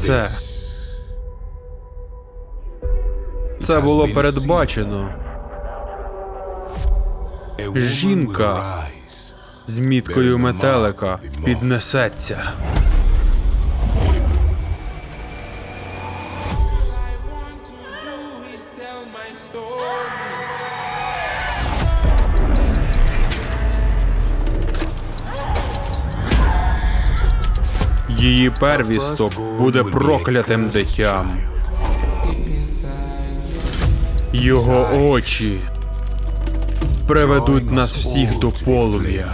Це. Це було передбачено. Жінка з міткою метелика піднесеться. Її первісток буде проклятим дитям. Його очі приведуть нас всіх до полум'я.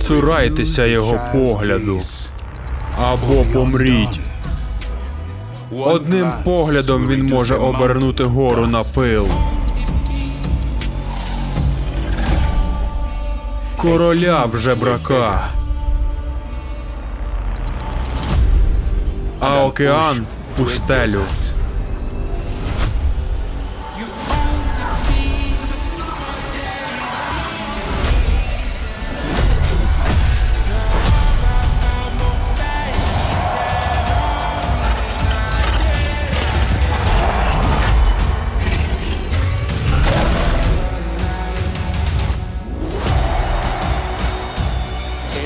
Цурайтеся його погляду або помріть. Одним поглядом він може обернути гору на пил. Короля вже брака. А океан в пустелю.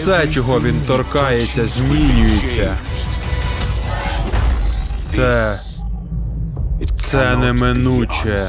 Все, чого він торкається, змінюється. Це. Це неминуче.